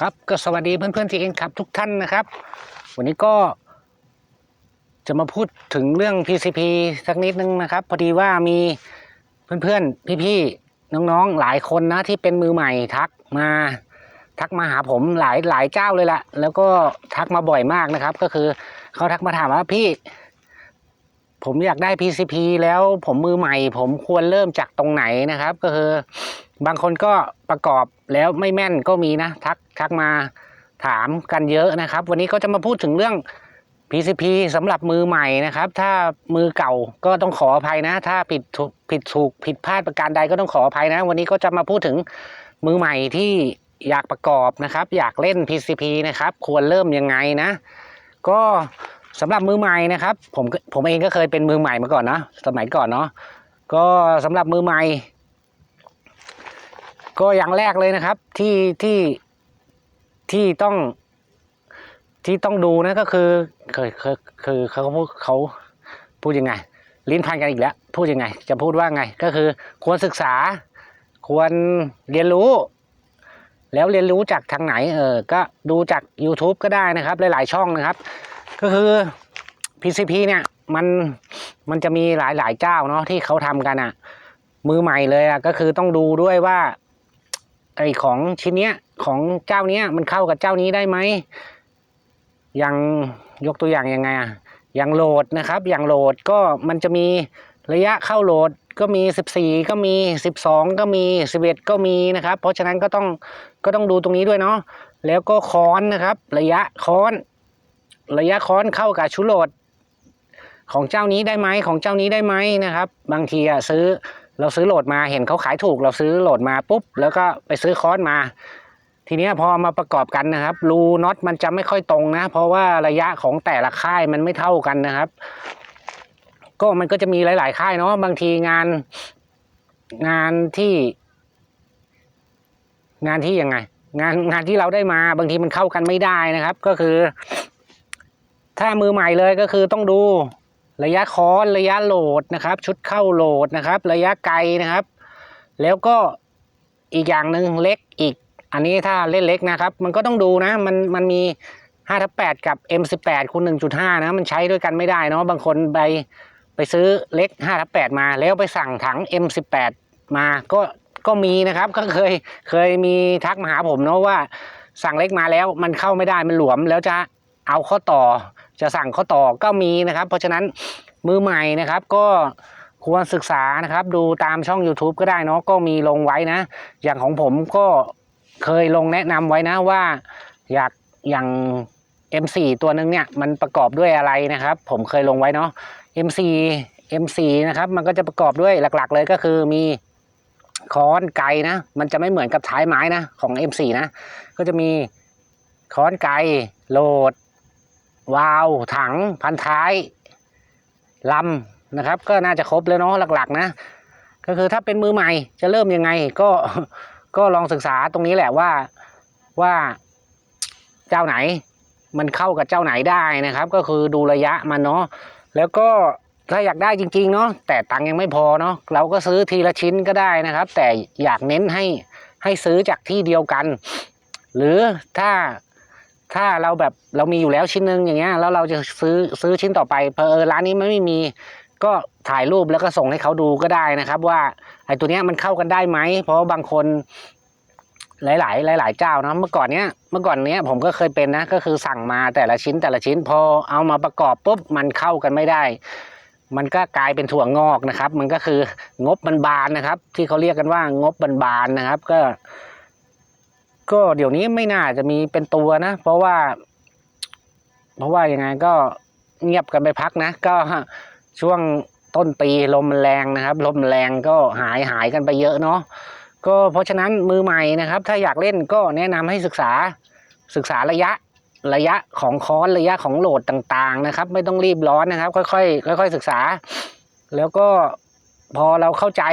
ครับก็สวัสดีเพื่อนๆที่เองครับทุกท่านนะครับ วันนี้ก็จะมาพูดถึงเรื่อง PCP สักนิดนึงนะครับ พอดีว่ามีเพื่อนๆพี่ๆน้องๆหลายคนนะที่เป็นมือใหม่ทักมาทักมาหาผมหลายหลายเจ้าเลยละแล้วก็ทักมาบ่อยมากนะครับ ก็คือเขาทักมาถามว่าพี่ ผมอยากได้ PCP แล้วผมมือใหม่ ผมควรเริ่มจากตรงไหนนะครับ ก็คือบางคนก็ประกอบแล้วไม่แม่นก็มีนะ ทัก ทักมาถามกันเยอะนะครับ วันนี้ก็จะมาพูดถึงเรื่อง PCP สำหรับมือใหม่นะครับ ถ้ามือเก่าก็ต้องขออภัยนะ ถ้าผิดถูกผิดถูกผิดพลาดประการใดก็ต้องขออภัยนะ วันนี้ก็จะมาพูดถึงมือใหม่ที่อยากประกอบนะครับ อยากเล่น PCP นะครับ ควรเริ่มยังไงนะ ก็สำหรับมือใหม่นะครับ ผมผมเองก็เคยเป็นมือใหม่มาก่อนนะสมัยก่อนเนาะก็สำหรับมือใหม่ ก็อย่างแรกเลยนะครับ ที่ที่ ที่ต้องที่ต้องดูนะก็คือเคยเคยคือเขาพูดเขาพูดยังไง ลิ้นพันกันอีกแล้ว พูดยังไง จะพูดว่าไง ก็คือควรศึกษา ควรเรียนรู้ แล้วเรียนรู้จากทางไหน เออ ก็ดูจาก YouTube ก็ได้นะครับ หลาย ๆ ช่องนะครับ ก็คือ PCP เนี่ยมันมันจะมีหลายๆเจ้าเนาะที่เขาทำกันอะ่ะ มือใหม่เลยอะ่ะก็คือต้องดูด้วยว่า ไอของชิ้นเนี้ยของเจ้าเนี้ยมันเข้ากับเจ้านี้ได้ไหมอย่างยกตัวอย่างยังไงอะอย่างโหลดนะครับ อย่างโหลดก็มันจะมีระยะเข้าโหลดก็มี 14 ก็มี 12 ก็มี 11 ก็มีนะครับ เพราะฉะนั้นก็ต้องก็ต้องดูตรงนี้ด้วยเนาะแล้วก็ค้อนนะครับ ระยะค้อน ระยะค้อนเข้ากับชุดโหลด ของเจ้านี้ได้ไหมของเจ้านี้ได้ไหมนะครับ บางทีอะซื้อ เราซื้อโหลดมาเห็นเขาขายถูก เราซื้อโหลดมาปุ๊บ แล้วก็ไปซื้อค้อนมา ทีนี้พอมาประกอบกันนะครับรูน็อตมันจะไม่ค่อยตรงนะ เพราะว่าระยะของแต่ละค่ายมันไม่เท่ากันนะครับ ก็มันก็จะมีหลาย ๆ ค่ายเนาะบางทีงานงานที่ งานที่ยังไง งานงานที่เราได้มาบางทีมันเข้ากันไม่ได้นะครับ ก็คือ ถ้ามือใหม่เลยก็คือต้องดู ระยะค้อนระยะโหลดนะครับ ชุดเข้าโหลดนะครับ ระยะไกลนะครับ แล้วก็อีกอย่างหนึ่งเล็กอีก อันนี้ถ้าเล่นเล็กนะครับ มันก็ต้องดูนะ มันมันมี5ทับ8กับ M18 คูณ1.5 นะ มันใช้ด้วยกันไม่ได้เนาะบางคนไปไปซื้อเล็ก5ทับ8มา แล้วไปสั่งถัง M18 มาก็ก็มีนะครับก็เคยเคยมีทักมาหาผมเนาะว่าสั่งเล็กมาแล้วมันเข้าไม่ได้มันหลวม แล้วจะเอาข้อต่อ จะสั่งเข้อต่อก็มีนะครับ เพราะฉะนั้นมือใหม่นะครับก็ควรศึกษานะครับ ดูตามช่อง YouTube ก็ได้เนาะก็มีลงไว้นะ อย่างของผมก็เคยลงแนะนำไว้นะว่า อยากอย่าง M4 ตัวนึงเนี่ยมันประกอบด้วยอะไรนะครับ ผมเคยลงไว้เนาะ M4 M4 นะครับมันก็จะประกอบด้วยหลักๆ เลยก็คือมีค้อนไกนะมันจะไม่เหมือนกับท้ายไม้นะของ M4 นะก็จะมีค้อนไกโหลด วาล์วถังพันท้ายลำนะครับ ก็น่าจะครบแล้วเนาะหลักๆ นะ ก็คือถ้าเป็นมือใหม่จะเริ่มยังไง ก็ก็ลองศึกษาตรงนี้แหละว่าว่าเจ้าไหน มันเข้ากับเจ้าไหนได้นะครับ ก็คือดูระยะมันเนาะแล้วก็ถ้าอยากได้จริง ๆ เนาะแต่ตังค์ยังไม่พอเนาะเราก็ซื้อทีละชิ้นก็ได้นะครับ แต่อยากเน้นให้ให้ซื้อจากที่เดียวกัน หรือถ้า ถ้าเราแบบเรามีอยู่แล้วชิ้นหนึงอย่างเงี้ยแล้วเราจะซื้อซื้อชิ้นต่อไปเพอเออร้านนี้มันไม่มี ก็ถ่ายรูปแล้วก็ส่งให้เขาดูก็ได้นะครับ ว่าไอ้ตัวเนี้ยมันเข้ากันได้ไหมเพราะบางคนหลายๆหลายๆเจ้านะเมื่อก่อนเนี้ยเมื่อก่อนเนี้ยผมก็เคยเป็นนะก็คือสั่งมาแต่ละชิ้นแต่ละชิ้น พอเอามาประกอบปุ๊บมันเข้ากันไม่ได้ มันก็กลายเป็นถั่วงอกนะครับ มันก็คืองบมันบานนะครับ ที่เขาเรียกกันว่างบมันบานนะครับ ก็ ก็เดี๋ยวนี้ไม่น่าจะมีเป็นตัวนะ เพราะว่า เพราะว่ายังไงก็เงียบกันไปพักนะ ก็ช่วงต้นปีลมแรงนะครับ ลมแรงก็หายหายกันไปเยอะเนาะก็เพราะฉะนั้นมือใหม่นะครับ ถ้าอยากเล่นก็แนะนำให้ศึกษาศึกษาระยะระยะของค้อนระยะของโหลดต่างๆนะครับ ไม่ต้องรีบร้อนนะครับ ค่อยๆค่อยๆศึกษา แล้วก็พอเราเข้าใจ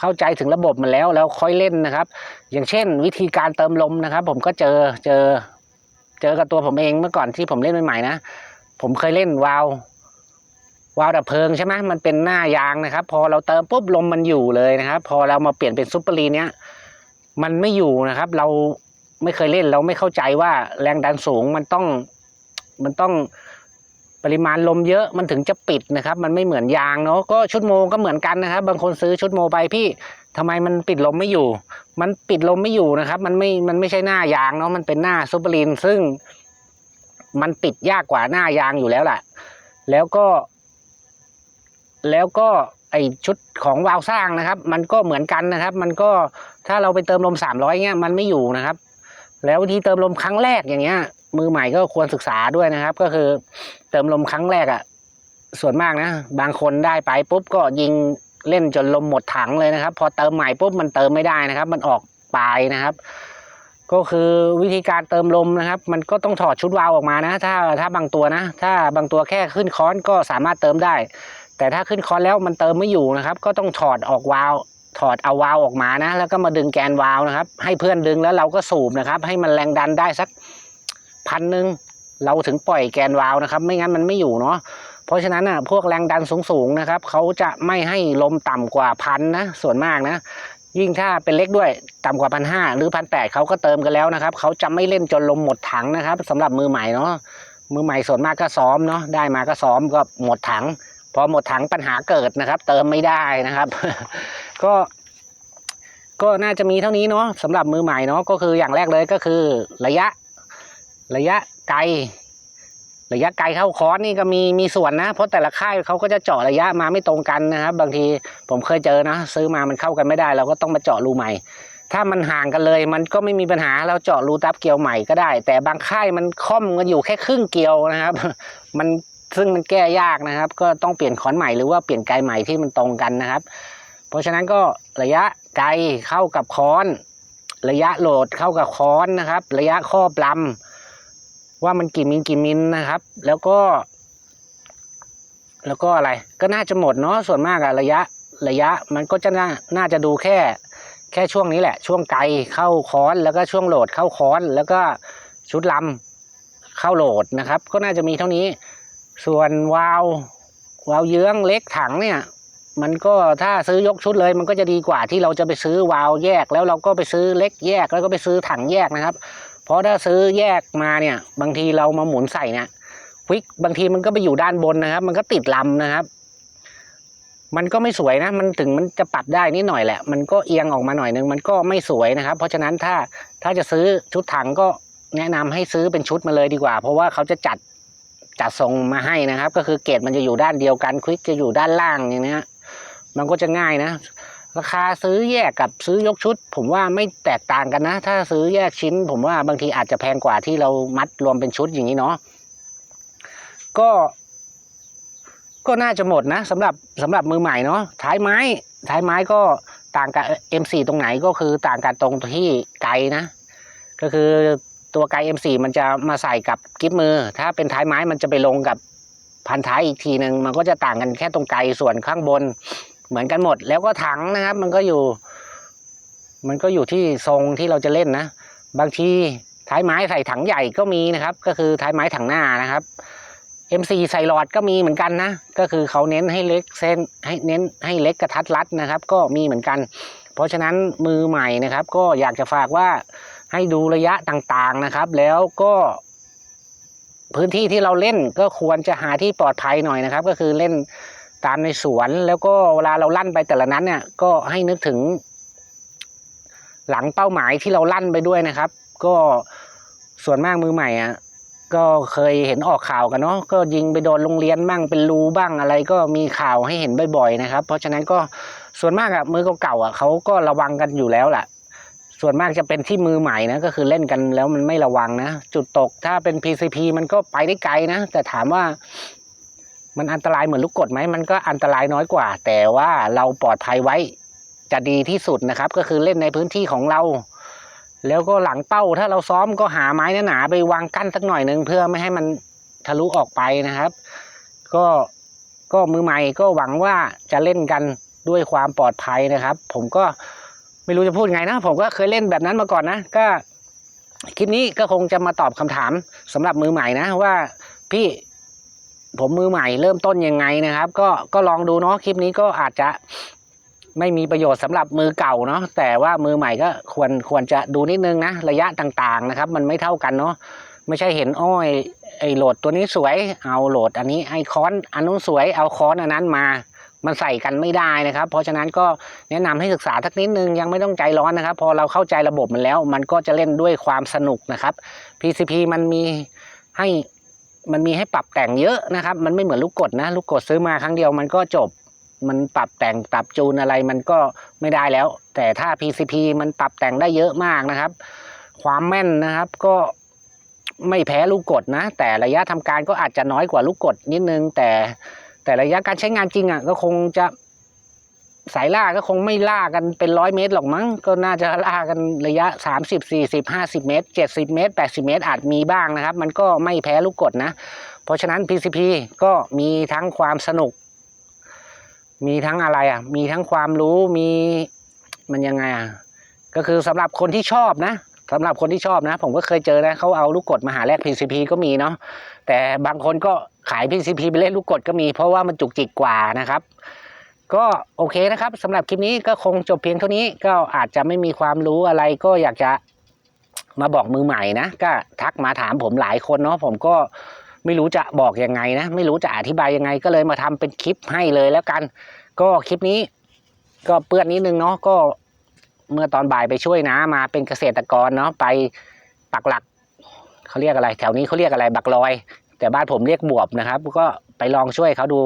เข้าใจถึงระบบมันแล้วแล้วค่อยเล่นนะครับ อย่างเช่น วิธีการเติมลมนะครับ ผมก็เจอเจอ เจอกับตัวผมเองเมื่อก่อนที่ผมเล่นใหม่ๆนะผมเคยเล่นวาล์ววาล์วดับเพลิงใช่ไหมมันเป็นหน้ายางนะครับ พอเราเติมปุ๊บลมมันอยู่เลยนะครับ พอเรามาเปลี่ยนเป็นซุปเปอร์ลีนเนี้ยมันไม่อยู่นะครับ เราไม่เคยเล่นเราไม่เข้าใจว่าแรงดันสูงมันต้องมันต้อง ปริมาณลมเยอะมันถึงจะปิดนะครับ มันไม่เหมือนยางเนาะก็ชุดโมก็เหมือนกันนะครับ บางคนซื้อชุดโมไปพี่ทำไมมันปิดลมไม่อยู่ มันปิดลมไม่อยู่นะครับ มันไม่มันไม่ใช่หน้ายางเนาะมันเป็นหน้าซูเปอร์ลีนซึ่ง มันปิดยากกว่าหน้ายางอยู่แล้วแหละแล้วก็ แล้วก็ไอชุดของวาล์วสร้างนะครับ มันก็เหมือนกันนะครับ มันก็ถ้าเราไปเติมลมสามร้อยเงี้ยมันไม่อยู่นะครับ แล้ววิธีเติมลมครั้งแรกอย่างเงี้ย มือใหม่ก็ควรศึกษาด้วยนะครับ ก็คือเติมลมครั้งแรกอะ่ะ ส่วนมากนะ บางคนได้ไปปุ๊บก็ยิงเล่นจนลมหมดถังเลยนะครับ พอเติมใหม่ปุ๊บมันเติมไม่ได้นะครับ มันออกปลายนะครับ ก็คือวิธีการเติมลมนะครับ มันก็ต้องถอดชุดวาล์วออกมานะ ถ้าถ้าบางตัวนะ ถ้าบางตัวแค่ขึ้นค้อนก็สามารถเติมได้ แต่ถ้าขึ้นค้อนแล้วมันเติมไม่อยู่นะครับ ก็ต้องถอดออกวาล์วถอดเอาวาล์วออกมานะ แล้วก็มาดึงแกนวาล์วนะครับ ให้เพื่อนดึงแล้วเราก็สูบนะครับ ให้มันแรงดันได้สัก พันหนึ่งเราถึงปล่อยแกนวาล์วนะครับ ไม่งั้นมันไม่อยู่เนาะเพราะฉะนั้นอะพวกแรงดันสูงๆนะครับเขาจะไม่ให้ลมต่ำกว่าพันนะส่วนมากนะยิ่งถ้าเป็นเล็กด้วยต่ำกว่าพันห้าหรือพันแปดเขาก็เติมกันแล้วนะครับเขาจะไม่เล่นจนลมหมดถังนะครับสำหรับมือใหม่เนาะมือใหม่ส่วนมากก็ซ้อมเนาะได้มาก็ซ้อมก็หมดถังพอหมดถังปัญหาเกิดนะครับ เติมไม่ได้นะครับ ก็ ก็น่าจะมีเท่านี้เนาะสำหรับมือใหม่เนาะก็คืออย่างแรกเลยก็คือระยะ ระยะไกล ระยะไกลเข้าคอร์สนี่ก็มีมีส่วนนะ เพราะแต่ละค่ายเขาก็จะเจาะระยะมาไม่ตรงกันนะครับ บางทีผมเคยเจอนะ ซื้อมามันเข้ากันไม่ได้ เราก็ต้องมาเจาะรูใหม่ ถ้ามันห่างกันเลย มันก็ไม่มีปัญหาเราเจาะรูตับเกลียวใหม่ก็ได้ แต่บางค่ายมันค่อมกันอยู่แค่ครึ่งเกลียวนะครับ มันซึ่งมันแก้ยากนะครับ ก็ต้องเปลี่ยนคอนใหม่หรือว่าเปลี่ยนไกลใหม่ที่มันตรงกันนะครับ เพราะฉะนั้นก็ระยะไกลเข้ากับคอน ระยะโหลดเข้ากับคอนนะครับ ระยะครอบลำ ว่ามันกี่มิลกี่มิลนะครับ แล้วก็ แล้วก็อะไร ก็น่าจะหมดเนาะส่วนมากอะระยะ ระยะมันก็จะน่าน่าจะดูแค่ แค่ช่วงนี้แหละ ช่วงไกลเข้าคอนแล้วก็ช่วงโหลดเข้าคอนแล้วก็ชุดลำเข้าโหลดนะครับ ก็น่าจะมีเท่านี้ ส่วนวาล์ววาล์วเยื้องเล็กถังเนี่ยมันก็ถ้าซื้อยกชุดเลยมันก็จะดีกว่าที่เราจะไปซื้อวาล์วแยก แล้วเราก็ไปซื้อเล็กแยก แล้วก็ไปซื้อถังแยกนะครับ เพราะถ้าซื้อแยกมาเนี่ยบางทีเรามาหมุนใส่เนี่ยควิกบางทีมันก็ไปอยู่ด้านบนนะครับ มันก็ติดลำนะครับ มันก็ไม่สวยนะ มันถึงมันจะปรับได้นิดหน่อยแหละ มันก็เอียงออกมาหน่อยนึงมันก็ไม่สวยนะครับ เพราะฉะนั้นถ้าถ้าจะซื้อชุดถังก็แนะนำให้ซื้อเป็นชุดมาเลยดีกว่า เพราะว่าเขาจะจัดจัดทรงมาให้นะครับ ก็คือเกรดมันจะอยู่ด้านเดียวกันควิกจะอยู่ด้านล่างอย่างเนี้ยมันก็จะง่ายนะ ราคาซื้อแยกกับซื้อยกชุด ผมว่าไม่แตกต่างกันนะ ถ้าซื้อแยกชิ้น ผมว่าบางทีอาจจะแพงกว่าที่เรามัดรวมเป็นชุดอย่างนี้เนาะก็ก็น่าจะหมดนะสำหรับสำหรับมือใหม่เนาะท้ายไม้ท้ายไม้ก็ต่างกับ M4 ตรงไหนก็คือต่างกันตรงที่ไกลนะ ก็คือตัวไกล M4 มันจะมาใส่กับกิ๊บมือ ถ้าเป็นท้ายไม้มันจะไปลงกับพันท้ายอีกทีหนึ่งมันก็จะต่างกันแค่ตรงไกลส่วนข้างบน เหมือนกันหมด แล้วก็ถังนะครับ มันก็อยู่ มันก็อยู่ที่ทรงที่เราจะเล่นนะ บางทีท้ายไม้ใส่ถังใหญ่ก็มีนะครับ ก็คือท้ายไม้ถังหน้านะครับ M4 ใส่หลอดก็มีเหมือนกันนะ ก็คือเขาเน้นให้เล็กเส้นให้เน้นให้เล็กกระทัดรัดนะครับ ก็มีเหมือนกัน เพราะฉะนั้นมือใหม่นะครับ ก็อยากจะฝากว่าให้ดูระยะต่างๆนะครับ แล้วก็พื้นที่ที่เราเล่นก็ควรจะหาที่ปลอดภัยหน่อยนะครับ ก็คือเล่น ตามในสวนแล้วก็เวลาเราลั่นไปแต่ละนั้นเนี่ยก็ให้นึกถึง หลังเป้าหมายที่เราลั่นไปด้วยนะครับ ก็ส่วนมากมือใหม่อะก็เคยเห็นออกข่าวกันเนาะก็ยิงไปโดนโรงเรียนบ้างเป็นรูบ้างอะไรก็มีข่าวให้เห็นบ่อยๆนะครับ เพราะฉะนั้นก็ส่วนมากอะมือเก่าๆอะเขาก็ระวังกันอยู่แล้วแหละส่วนมากจะเป็นที่มือใหม่นะก็คือเล่นกันแล้วมันไม่ระวังนะ จุดตกถ้าเป็น PCP มันก็ไปได้ไกลนะ แต่ถามว่า มันอันตรายเหมือนลูกกดไหมมันก็อันตรายน้อยกว่า แต่ว่าเราปลอดภัยไว้จะดีที่สุดนะครับ ก็คือเล่นในพื้นที่ของเรา แล้วก็หลังเป้าถ้าเราซ้อมก็หาไม้หนาๆไปวางกั้นสักหน่อยหนึ่งเพื่อไม่ให้มันทะลุออกไปนะครับ ก็ก็มือใหม่ก็หวังว่าจะเล่นกันด้วยความปลอดภัยนะครับ ผมก็ไม่รู้จะพูดไงนะ ผมก็เคยเล่นแบบนั้นมาก่อนนะ ก็คลิปนี้ก็คงจะมาตอบคำถามสำหรับมือใหม่นะว่าพี่ ผมมือใหม่เริ่มต้นยังไงนะครับ ก็ก็ลองดูเนาะคลิปนี้ก็อาจจะไม่มีประโยชน์สำหรับมือเก่าเนาะแต่ว่ามือใหม่ก็ควรควรจะดูนิดนึงนะระยะต่างๆนะครับ มันไม่เท่ากันเนาะไม่ใช่เห็นอ้อยไอโหลดตัวนี้สวยเอาโหลดอันนี้ไอคอนอันนู้นสวยเอาคอนอันนั้นมามันใส่กันไม่ได้นะครับ เพราะฉะนั้นก็แนะนำให้ศึกษาสักนิดนึงยังไม่ต้องใจร้อนนะครับ พอเราเข้าใจระบบมันแล้ว มันก็จะเล่นด้วยความสนุกนะครับ PCP มันมีให้ มันมีให้ปรับแต่งเยอะนะครับ มันไม่เหมือนลูกกดนะ ลูกกดซื้อมาครั้งเดียวมันก็จบ มันปรับแต่งปรับจูนอะไรมันก็ไม่ได้แล้ว แต่ถ้า PCP มันปรับแต่งได้เยอะมากนะครับ ความแม่นนะครับก็ไม่แพ้ลูกกดนะ แต่ระยะทำการก็อาจจะน้อยกว่าลูกกดนิดนึง แต่แต่ระยะการใช้งานจริงอะก็คงจะ สายล่าก็คงไม่ล่ากันเป็นร้อยเมตรหรอกมั้ง ก็น่าจะล่ากันระยะ 30 40 50 เมตร 70 เมตร 80 เมตร อาจมีบ้างนะครับ มันก็ไม่แพ้ลูกกดนะ เพราะฉะนั้น PCP ก็มีทั้งความสนุก มีทั้งอะไรอะ มีทั้งความรู้มีมันยังไงอะ ก็คือสำหรับคนที่ชอบนะสำหรับคนที่ชอบนะ ผมก็เคยเจอนะเขาเอาลูกกดมาหาแลก PCP ก็มีเนาะแต่บางคนก็ขาย PCP ไปเล่นลูกกดก็มี เพราะว่ามันจุกจิกกว่านะครับ ก็โอเคนะครับสำหรับคลิปนี้ก็คงจบเพียงเท่านี้ก็อาจจะไม่มีความรู้อะไรก็อยากจะมาบอกมือใหม่นะก็ทักมาถามผมหลายคนเนาะผมก็ไม่รู้จะบอกยังไงนะ ไม่รู้จะอธิบายยังไงก็เลยมาทำเป็นคลิปให้เลยแล้วกัน ก็คลิปนี้ ก็เปื้อนนิดนึงเนาะก็เมื่อตอนบ่ายไปช่วยนะมาเป็นเกษตรกรเนาะไปปักหลักเขาเรียกอะไร แถวนี้เขาเรียกอะไรบักลอย แต่บ้านผมเรียกบวบนะครับ ก็ไปลองช่วยเขาดู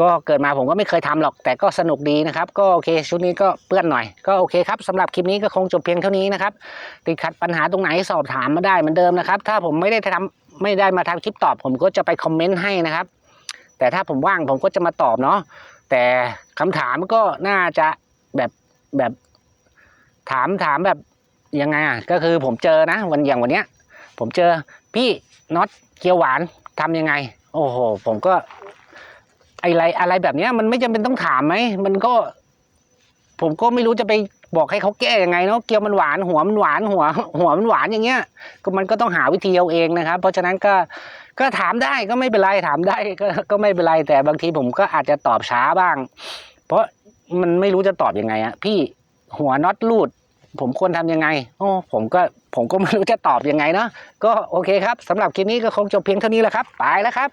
ก็เกิดมาผมก็ไม่เคยทำหรอก แต่ก็สนุกดีนะครับ ก็โอเคชุดนี้ก็เปื้อนหน่อย ก็โอเคครับสำหรับคลิปนี้ก็คงจบเพียงเท่านี้นะครับ ติดขัดปัญหาตรงไหนสอบถามมาได้เหมือนเดิมนะครับ ถ้าผมไม่ได้ทำไม่ได้มาทำคลิปตอบ ผมก็จะไปคอมเมนต์ให้นะครับ แต่ถ้าผมว่างผมก็จะมาตอบเนาะแต่คำถามก็น่าจะแบบแบบถามถามแบบยังไงอะก็คือผมเจอนะวันอย่างวันเนี้ย ผมเจอพี่น็อตเกียวหวานทำยังไง โอ้โห ผมก็ อะไรอะไรแบบเนี้ย มันไม่จำเป็นต้องถามไหมมันก็ ผมก็ไม่รู้จะไปบอกให้เขาแก้ยังไงเนาะเกียวมันหวานหัวมันหวานหัว หัวมันหวานอย่างเงี้ย ก็มันก็ต้องหาวิธีเอาเองนะครับ เพราะฉะนั้นก็ก็ถามได้ก็ไม่เป็นไรถามได้ก็ก็ไม่เป็นไรแต่บางทีผมก็อาจจะตอบช้าบ้าง เพราะมันไม่รู้จะตอบยังไงอะพี่หัวน็อตรูด ผมควรทำยังไงโอ้ผมก็ผมก็ไม่รู้จะตอบยังไงเนาะก็โอเคครับสำหรับคลิปนี้ก็คงจบเพียงเท่านี้แหละครับ ไปแล้วครับ